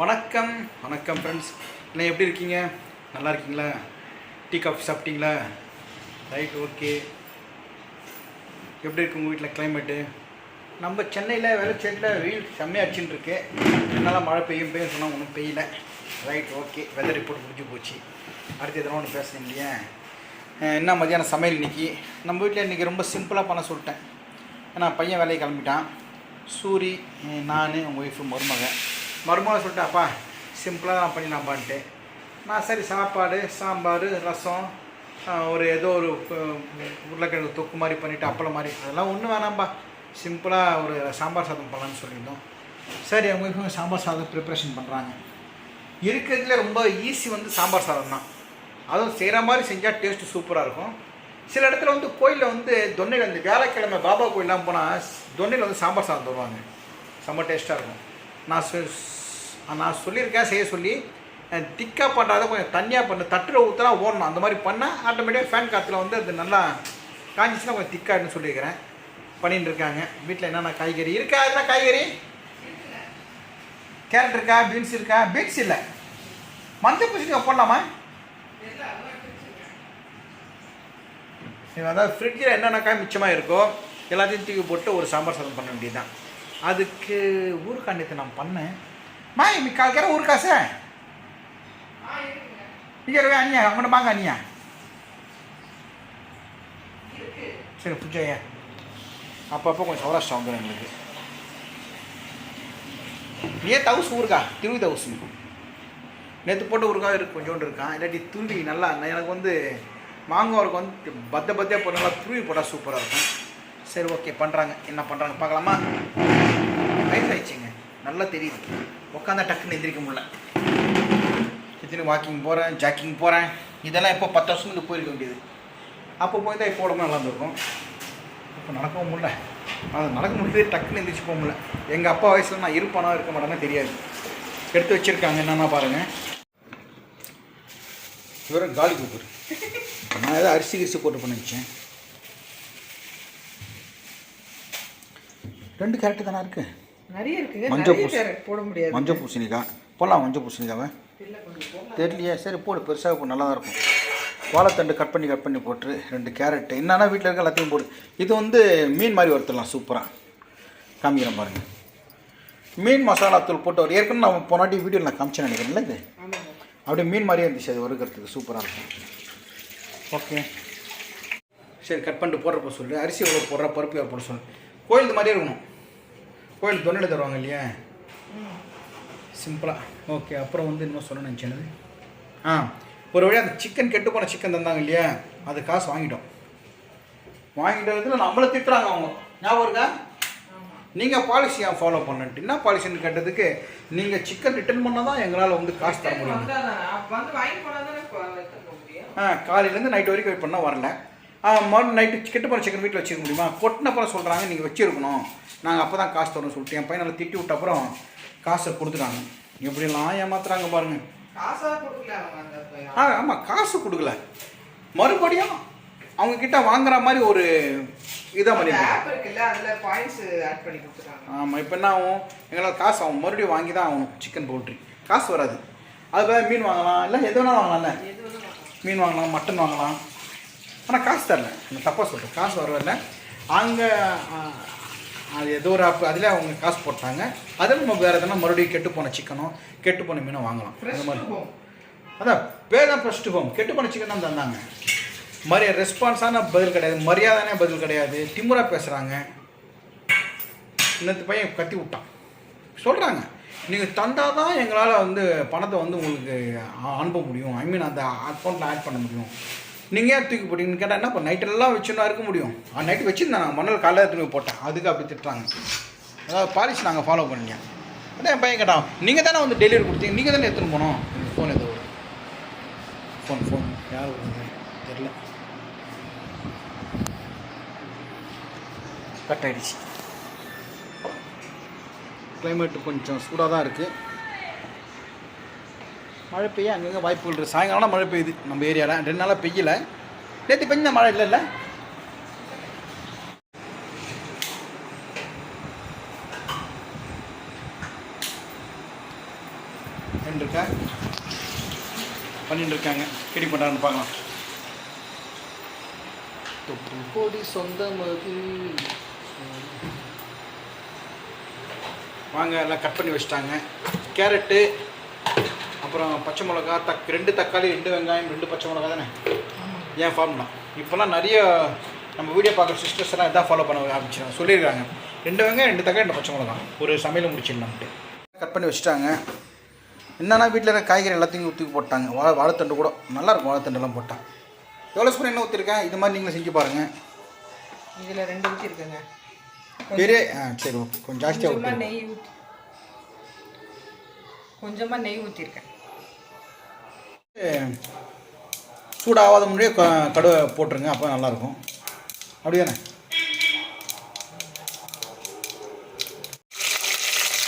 வணக்கம் வணக்கம் ஃப்ரெண்ட்ஸ் இல்லை எப்படி இருக்கீங்க? நல்லா இருக்கீங்களா? டீ காஃபி சாப்பிட்டீங்களா? Right okay. எப்படி இருக்கு உங்கள் வீட்டில் கிளைமேட்டு நம்ம சென்னையில் வெள்ளச்சேட்டில் வெயில் செம்மையாக இருக்கு. என்னால் மழை பெய்யும் பெய்யும் சொன்னால் ஒன்றும் பெய்யல. Right okay. வெதர் ரிப்போர்ட் முடிஞ்சு போச்சு. அடுத்து எதனா ஒன்று பேசுகிறேன் இல்லையா? என்ன மதியானம் சமையல் இன்னைக்கு? நம்ம வீட்டில் இன்றைக்கி ரொம்ப சிம்பிளாக பண்ண சொல்லிட்டேன். ஏன்னா பையன் வேலையை கிளம்பிட்டான். சூரி நான் உங்கள் ஒய்ஃபு மருமகன். மருமகளை சொல்லிட்டு அப்பா சிம்பிளாக நான் பண்ணிடலாம்ப்பான்ட்டு நான் சரி சாப்பாடு சாம்பார் ரசம் ஒரு ஏதோ ஒரு உருளைக்கிழங்கு தொக்கு மாதிரி பண்ணிவிட்டு அப்பளம் மாதிரி. அதெல்லாம் ஒன்றும் வேணாம்பா. சிம்பிளாக ஒரு சாம்பார் சாதம் பண்ணலான்னு சொல்லியிருந்தோம். சரி அவங்க சாம்பார் சாதம் ப்ரிப்ரேஷன் பண்ணுறாங்க இருக்கிறதுல ரொம்ப ஈஸி வந்து சாம்பார் சாதம் தான். அதுவும் செய்கிற மாதிரி செஞ்சால் டேஸ்ட்டு சூப்பராக இருக்கும். சில இடத்துல வந்து கோயிலில் வந்து தொன்னையில் வந்து வியாழக்கிழமை பாபா கோயிலெலாம் போனால் தொன்னையில் வந்து சாம்பார் சாதம் தருவாங்க. செம்ம டேஸ்ட்டாக இருக்கும். நான் நான் சொல்லியிருக்கேன் செய்ய சொல்லி. திக்காக பண்ணுறத கொஞ்சம் தண்ணியாக பண்ணு. தட்டில் ஊற்றினா ஓடணும். அந்த மாதிரி பண்ணால் ஆட்டோமேட்டிக்காக ஃபேன் காற்றுல வந்து அது நல்லா காஞ்சிச்சுன்னா கொஞ்சம் திக்காகனு சொல்லியிருக்கிறேன். பண்ணிட்டு இருக்காங்க. வீட்டில் என்னென்ன காய்கறி இருக்கா? என்ன காய்கறி? கேரட் இருக்கா? பீன்ஸ் இருக்கா? பீன்ஸ் இல்லை. மஞ்சள் பூசணிக்காய் போடலாமா? அதாவது ஃப்ரிட்ஜில் என்னென்ன காய் மிச்சமாக இருக்கோ எல்லாத்தையும் தூக்கி போட்டு ஒரு சாம்பார் சாதம் பண்ண வேண்டியதுதான். அதுக்கு ஊருக்காண்டியத்தை நான் பண்ணேன். மாய் மீ கால் கேர ஊறுகாய் சார் இங்கே இருக்க அண்ணியா அங்கே வாங்க அண்ணியா சரி புஜையா அப்பப்போ கொஞ்சம் சௌராஷ்டிரம் வந்துடும் எங்களுக்கு. ஏ தவுசு ஊறுகாய் திருவி தவுசு. நேற்று போட்ட ஊறுகாய் இருக்கு கொஞ்சோண்டு இருக்கான் இல்லாட்டி துருவி நல்லா எனக்கு வந்து மாங்காய்க்கு வந்து பத்த பத்தியாக போட்டு நல்லா துருவி போட்டால் சூப்பராக இருக்கும். சரி ஓகே பண்ணுறாங்க என்ன பண்ணுறாங்க பார்க்கலாமா? நல்லா தெரியுது. உட்காந்தா டக்குன்னு எந்திரிக்க முடியல. இத்தனை வாக்கிங் போகிறேன் ஜாக்கிங் போகிறேன் இதெல்லாம் இப்போ பத்து வருஷத்துக்கு போயிருக்க வேண்டியது. அப்போ போய் தான் இப்போ உடம்பு நல்லா இருந்திருக்கும். இப்போ நடக்கவும் முடியல. அது நடக்க முடியாது டக்குன்னு எந்திரிச்சு போக முடியல. எங்கள் அப்பா வயசில் நான் இருப்பானா இருக்க மாட்டேன்னு தெரியாது. எடுத்து வச்சுருக்காங்க என்னென்னா பாருங்கள் இவரும் காலி குக்கர் நான் ஏதோ அரிசி கிரிசி போட்டு பண்ணிச்சேன் ரெண்டு கேரட்டு தானே இருக்குது நிறைய இருக்குங்க மஞ்சள் பூசு- போட முடியாது. மஞ்சள் பூசணிக்காய் போடலாம் மஞ்சள் பூசணிக்காவை. தெரியலையே. சரி போடு. பெருசாக இப்போ நல்லா தான் இருக்கும். வாழைத்தண்டு கட் பண்ணி கட் பண்ணி போட்டு ரெண்டு கேரட்டு. என்னன்னா வீட்டில் இருக்க எல்லாத்தையும் போடு. இது வந்து மீன் மாதிரி வறுத்துடலாம். சூப்பராக காமிக்கிறேன் பாருங்கள் மீன் மசாலா தூள் போட்டு ஒரு ஏற்கனவே நான் போனாட்டி வீடியோ நான் காமிச்சேன் நினைக்கிறேன்ல இது. அப்படியே மீன் மாதிரியே இருந்துச்சு. அது வறுக்கிறதுக்கு சூப்பராக இருக்கும். ஓகே. சரி கட் பண்ணிட்டு போடுறப்ப சொல்லு. அரிசி எவ்வளோ போடுற? பருப்பு எவ்வளோ போட சொல்லு. கோயில் இந்த மாதிரியே இருக்கணும். கோயில் தொண்டையில் தருவாங்க இல்லையா. சிம்பிளாக ஓகே அப்புறம் வந்து இன்னும் சொல்ல நினச்சேனது ஆ ஒரு வழியாக அந்த சிக்கன் கெட்டு போன சிக்கன் தந்தாங்க இல்லையா? அது காசு வாங்கிட்டோம். வாங்கிட்டதுல நம்மளை திட்டுறாங்க அவங்க. ஞாபகம் இருக்கா. நீங்கள் பாலிசி ஏன் ஃபாலோ பண்ணன்ட்டு என்ன பாலிசின்னு கேட்டதுக்கு நீங்கள் சிக்கன் ரிட்டர்ன் பண்ணால் தான் எங்களால் வந்து காசு தர முடியும். ஆ காலையிலேருந்து நைட் வரைக்கும் வெயிட் பண்ணால் வரல. ஆ மறு நைட்டு கெட்டு போன சிக்கன் வீட்டில் வச்சிருக்க முடியுமா? கொட்டின அப்புறம் சொல்கிறாங்க நீங்கள் வச்சிருக்கணும். நாங்கள் அப்போ தான் காசு தரோம்னு சொல்லிட்டு என் பையனை திட்டி விட்ட அப்புறம் காசை கொடுத்துட்டாங்க. எப்படிலாம் ஏமாத்துறாங்க பாருங்கள். ஆ ஆமாம் காசு கொடுக்கல. மறுபடியும் அவங்க கிட்ட வாங்குற மாதிரி ஒரு இதாக கொடுத்துட்டாங்க. ஆமாம் இப்போ என்ன ஆகும்? எங்களால் காசு ஆகும் மறுபடியும் வாங்கி தான் ஆகணும் சிக்கன் பவுல்ட்ரி காசு வராது. அது மீன் வாங்கலாம் இல்லை எது வேணாலும் வாங்கலாம்ல. மீன் வாங்கலாம் மட்டன் வாங்கலாம். ஆனால் காசு தரல. நான் தப்பாக சொல்கிறேன் காசு வரவில்லை அங்கே அது ஏதோ ஒரு ஆப் அதில் அவங்க காசு போட்டாங்க. அதில் நம்ம வேறு எதனா மறுபடியும் கெட்டு போன சிக்கனோ கெட்டு போன மீனோ வாங்கலாம். அந்த மாதிரி. அதான் பேர் தான் ஃபஸ்ட்டு ஹோம் கெட்டு போன சிக்கன் தான் தந்தாங்க. மரியா ரெஸ்பான்ஸான பதில் கிடையாது. மரியாதையான பதில் கிடையாது. திமுறா பேசுகிறாங்க இன்னத்து பையன் கத்தி விட்டான். சொல்கிறாங்க நீங்கள் தந்தால் தான் எங்களால் வந்து பணத்தை வந்து உங்களுக்கு அனுப்ப முடியும். ஐ மீன் அந்த அக்கௌண்ட்டில் ஆட் பண்ண முடியும். நீங்கள் ஏன் தூக்கி போட்டீங்கன்னு கேட்டால் என்ன இப்போ நைட்டெல்லாம் வச்சுன்னா இருக்க முடியும். நைட்டு வச்சுருந்தேன் நான் மணல் காலையில் தூக்கி போட்டேன். அதுக்கு அப்படி திட்டுறாங்க. அதாவது பாலிசி நாங்கள் ஃபாலோ பண்ணீங்க அதான் என் பையன் கேட்டான் நீங்கள் தானே வந்து டெலிவரி கொடுத்தீங்க? நீங்கள் தானே எடுத்துன்னு போனோம்? ஃபோன் ஏதோ ஃபோன் ஃபோன் யார் வருது தெரில கட் ஆகிடுச்சு கிளைமேட்டு கொஞ்சம் சூடாக தான் இருக்குது மழை பெய்ய அங்கங்கே வாய்ப்புகள் இருக்குது சாயங்காலம் மழை பெய்யுது நம்ம ஏரியாவில் ரெண்டு நாளாக பெய்யல. நேற்று பெஞ்ச மழை இல்லைல்ல. வெண்டிருக்காய் பண்ணிட்டு இருக்காங்க ரெடி பண்ணுறான்னு பார்க்கலாம். தொப்பு கோடி சொந்தம் அது வாங்க எல்லாம் கட் பண்ணி வச்சுட்டாங்க. கேரட்டு அப்புறம் பச்சை மிளகா தக் ரெண்டு தக்காளி ரெண்டு வெங்காயம் ரெண்டு பச்சை மிளகா தானே? ஏன் ஃபார்ம் தான் இப்போல்லாம் நிறைய நம்ம வீடியோ பார்க்குற சிஸ்டர்ஸ் எல்லாம் இதான் ஃபாலோ பண்ண ஆரம்பிச்சிருக்காங்க. சொல்லியிருக்காங்க. ரெண்டு வெங்காயம் ரெண்டு தக்காளி ரெண்டு பச்சை மிளகா. ஒரு சமையல் முடிச்சிடலாம்ட்டு கட் பண்ணி வச்சுட்டாங்க. என்னன்னா வீட்டில் இருக்க காய்கறி எல்லாத்தையும் ஊற்றி போட்டாங்க. வாழை வாழைத்தண்டு கூட நல்லா இருக்கும் வாழைத்தண்டெல்லாம் போட்டால் எவ்வளோ ஸ்பூன் என்ன ஊற்றிருக்கேன் இது மாதிரி நீங்களும் செஞ்சு பாருங்கள் இதுல ரெண்டு ஊற்றி இருக்குங்க பெரிய ஆ சரி ஓகே. கொஞ்சம் ஜாஸ்தியாக கொஞ்சமா ஊற்றி நெய் ஊற்றி கொஞ்சமா நெய் ஊற்றிருக்கேன் சூடாகாத முன்னாடியே கடுவை போட்டுருங்க அப்போ நல்லாயிருக்கும். அப்படிதானே?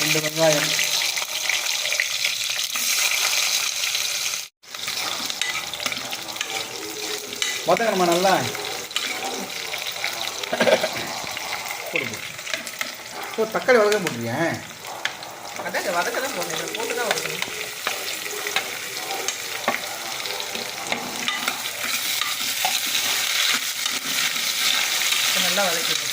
ரெண்டு வெங்காயம். வதங்கணுமா நல்லா? போடுங்க. ஓ தக்காளி வதக்க போட்டுருக்கேன் அதான் இந்த வதக்க தான் போடணும். போட்டு தான் வதக்கணும் இப்ப நல்லா வதக்கிடும்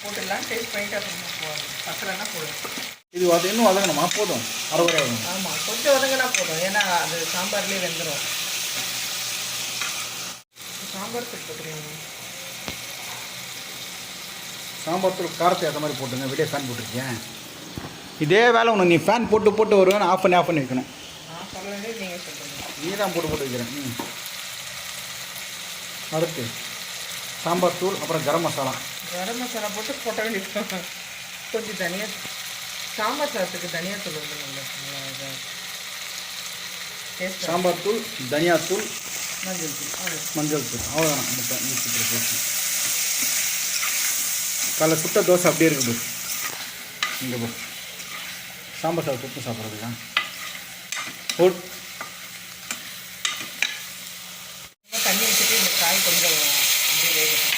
போட்டுடலாம். டேஸ்ட் பண்ணிட்டு அப்புறமா பசலைன்னா போடணும் இது அது இன்னும் வதங்கணுமா? போதும். அரைக்குறையாக வதங்கணும் ஆமாம் கொஞ்சம் வதங்கினா போதும். ஏன்னா அது சாம்பார்லேயே வெந்துடும் சாம்பார் தூள் சாம்பார் தூள் காரத்தை ஏற்ற மாதிரி போட்டுங்க. வெளியே ஃபேன் போட்டிருக்கேன். இதே வேலை ஒன்று நீ ஃபேன் போட்டு போட்டு வருவேன் ஆஃப் பண்ணி ஆஃப் பண்ணி வைக்கணும் நான் சொல்ல வேண்டியது நீங்கள் சொல்லுங்கள் நீ தான் போட்டு போட்டு வைக்கிறேன். ம். அடுத்து சாம்பார் தூள் அப்புறம் கரம் மசாலா. கரம் மசாலா போட்டு போட்ட வேண்டியது கொஞ்சம் தனியா சாம்பார் சாதத்துக்கு தனியா தூள் வந்து சாம்பார் தூள் தனியா தூள் மஞ்சள் தூள் மஞ்சள் தூள் அவ்வளோதான் முட்டை மிக்சி ப்ரிப்பரேஷன் காலைல சுட்ட தோசை அப்படியே இருக்குது இங்கே போ சாம்பார் சாதம் தொட்டு சாப்பிட்றதுக்கா? போட் தண்ணி வச்சுட்டு இந்த காய் கொஞ்சம் அப்படியே வேகட்டும்.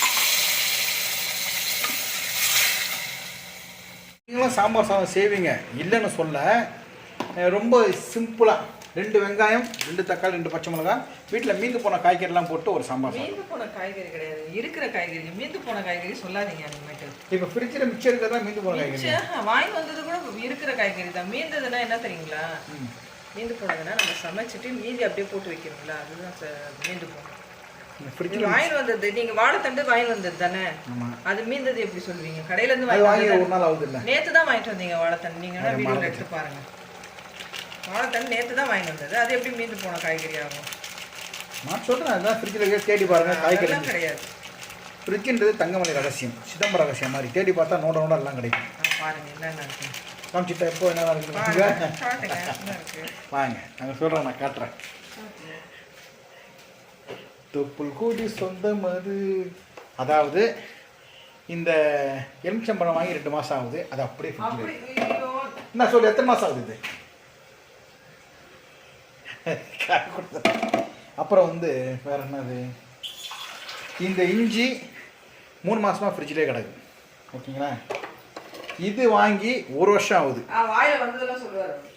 நீங்களும் சாம்பார் சாதம் செய்வீங்க. இல்லைன்னு சொல்ல. ரொம்ப சிம்பிளாக ரெண்டு வெங்காயம் ரெண்டு தக்காளி ரெண்டு பச்சை மிளகாய் வீட்டில் மீந்து போன காய்கறிலாம் போட்டு ஒரு சாம்பார் மீந்து போன காய்கறி கிடையாது. இருக்கிற காய்கறி மீந்து போன காய்கறி சொல்லாதீங்க அனிமேட்டு இப்போ ஃப்ரிட்ஜில் மிச்சம் இருக்கிறதா மீந்து போன காய்கறி வாங்கி வந்தது கூட இருக்கிற காய்கறி தான். மீந்ததுன்னா என்ன தெரியுங்களா. மீந்து போனதுன்னா நம்ம சமைச்சிட்டு மீதி அப்படியே போட்டு வைக்கிறோங்களா அதுதான் மீந்து போனோம் ஃப்ரிட்ஜில் வாங்கி வந்தது நீங்க வாழைத்தண்டு வாங்கி வந்தது தானே? அது மீந்தது எப்படி சொல்வீங்க? கடையில இருந்து வாங்கி ஒரு நாள் ஆகுது இல்லை. நேத்து தான் வாங்கிட்டு வந்தீங்க வாழைத்தண்டு நீங்க வேணா மறந்துட்டேன். எடுத்து பாருங்க. வாழைத்தண்டு நேத்து தான் வாங்கி வந்தது. அது எப்படி மீந்து போன காய்கறி ஆகும்? நான் சொல்கிறேன் அதுதான் ஃப்ரிட்ஜில் தேடி பாருங்கள் காய்கறி. கிடையாது. ஃப்ரிட்ஜுன்றது தங்கமலை ரகசியம் சிதம்பர ரகசியம் மாதிரி. தேடி பார்த்தா நோட நோட எல்லாம் கிடைக்கும். பாருங்க என்னென்ன காமிச்சிட்டா எப்போ என்ன பாருங்க இருக்குது வாங்க நாங்கள் சொல்கிறேன் நான் காட்டுறேன். தொப்புள் கூடி சொந்தம் அது. அதாவது இந்த எலுமிச்சம்பழம் வாங்கி ரெண்டு மாதம் ஆகுது. அது அப்படியே என்ன சொல்லு எத்தனை மாதம் ஆகுது இது. அப்புறம் வந்து வேற என்னது? இந்த இஞ்சி மூணு மாசமா ஃப்ரிட்ஜிலே கிடக்கு. ஓகேங்களா? இது வாங்கி ஒரு வருஷம் ஆகுது.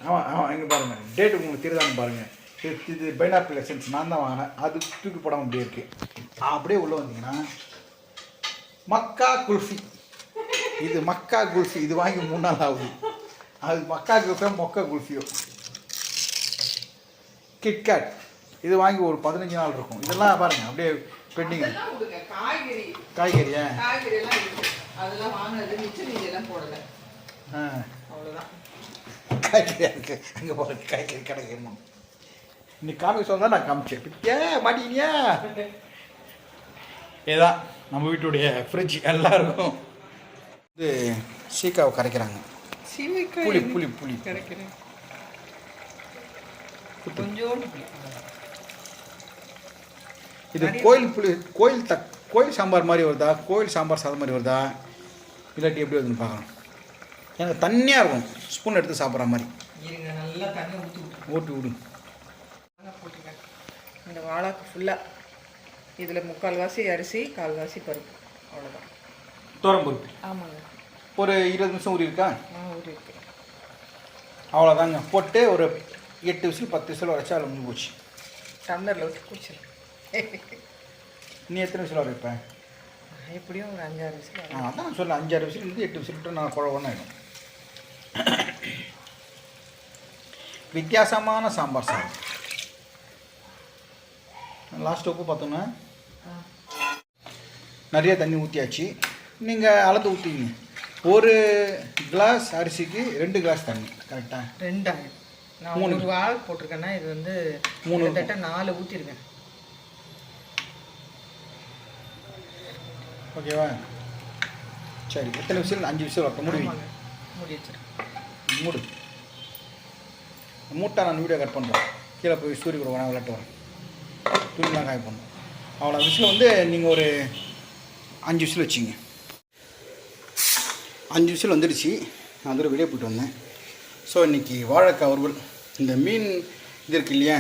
ஆமாம் ஆமாம் இங்கே பாருங்க. டேட் உங்களுக்கு தெரியுதான்னு பாருங்க. இது பைனாப்பிள் எசன்ஸ் நான் தான் வாங்கினேன். அது தூக்கி போடாமல் அப்படியே இருக்கு. அப்படியே உள்ளே வந்தீங்கன்னா மக்கா குல்ஃபி. இது மக்கா குல்ஃபி. இது வாங்கி மூணு நாள் ஆகுது. அது மக்கா குல்ஃபியோ மொக்கா குல்ஃபியோ. கிட்கேட் இது வாங்கி ஒரு பதினஞ்சு நாள் இருக்கும். இதெல்லாம் பாருங்க. அப்படியே பெண்டிங் காய்கறி. காய்கறியா காய்கறி எல்லாம் இருக்கு. அதெல்லாம் வாங்கினது மிச்சம் மீதி எல்லாம் போடல. ஆ. அவ்வளவுதான். காய்கறியா இருக்கு. அங்கே போகிற காய்கறி கிடக்கு இன்னைக்கு காமிக்க சொல்ல நான் காமிச்சேன். ஏன் மாட்டீங்கயா இதுதான் நம்ம வீட்டுடைய ஃப்ரிட்ஜ் எல்லாருக்கும் இது சீக்காவை கரைக்கிறாங்க. புளி புளி புளி. புளி. இது கோயில் புளி கோயில் தக் கோயில் சாம்பார் மாதிரி வருதா? கோயில் சாம்பார் சாதம் மாதிரி வருதா? இல்லாட்டி எப்படி வருதுன்னு பார்க்கலாம். எனக்கு தண்ணியாக இருக்கும். ஸ்பூன் எடுத்து சாப்பிட்ற மாதிரி. ஓட்டி விடு. இந்த வாழைக்கு ஃபுல்லாக இதில் முக்கால்வாசி அரிசி கால்வாசி பருப்பு. அவ்வளோதான் தோரம்பருப்பு ஆமாங்க. ஒரு இருபது நிமிஷம் ஊறி இருக்கா? நான் ஊறி இருக்கேன் அவ்வளோதாங்க போட்டு ஒரு எட்டு விசில் பத்து விசில் வரைச்சா அதில் முடிஞ்சு போச்சு டம்ளரில் ஊற்றி குடிச்சிடும் நீ எத்தனை விசில் வர வைப்பேன் எப்படியும் ஒரு அஞ்சாறு ஆ விசில் அதான் சொல்ல அஞ்சாறு விசில் இருந்து எட்டு விசில் நான் குழம்பு ஆகிடும் வித்தியாசமான சாம்பார் சாதம். லாஸ்ட் உப்பு பார்த்தோம்னா நிறைய தண்ணி ஊற்றியாச்சு நீங்கள் அளந்து ஊற்றிங்க ஒரு கிளாஸ் அரிசிக்கு ரெண்டு கிளாஸ் தண்ணி கரெக்டாக ரெண்டாயிரம். நான் மூணு. வால் போட்டிருக்கேன்னா இது வந்து மூணு. கிட்டத்தட்ட நாலு ஊற்றிருக்கேன் ஓகேவா? சரி எத்தனை விசில்? அஞ்சு விசில் வரட்டும் மூடி. மூடி வச்சிருக்கேன். மூடு. மூட்டை நான் வீடியோ கட் பண்ணுறேன் கீழே போய் சூரிய கூட விளையாட்டு வரேன். துணிலாம் காய பண்ணும். அவ்வளோ விசில் வந்து நீங்கள் ஒரு அஞ்சு விசில் வச்சிங்க. அஞ்சு விசில் வந்துடுச்சு. நான் வந்து வெளியே போயிட்டு வந்தேன். ஸோ இன்றைக்கி வாழைக்காய் வறுவல் இந்த மீன் இது இருக்கு இல்லையா?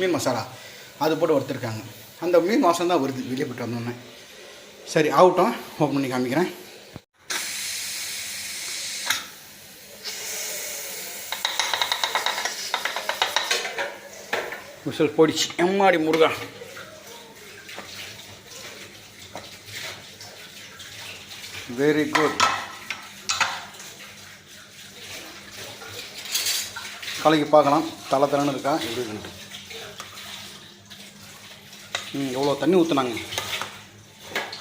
மீன் மசாலா. அது போட்டு வறுத்துருக்காங்க. அந்த மீன் மாதம் தான் வருது. வெளியே போயிட்டு வந்தோன்னே. சரி ஆகட்டும். ஓப்பன் பண்ணி காமிக்கிறேன். விசில் போடிச்சு எம்மாடி முருகா. வெரி குட் கலக்கி பார்க்கலாம். தலை தலைன்னு இருக்கா? எப்படி இருக்குன்ட்டு ம் எவ்வளோ தண்ணி ஊற்றுனாங்க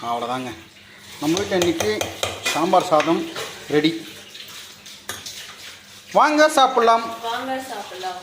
அவ்வளோதாங்க நம்ம வீட்டில் இன்றைக்கி சாம்பார் சாதம் ரெடி. வாங்க சாப்பிட்லாம். வாங்க சாப்பிடலாம்.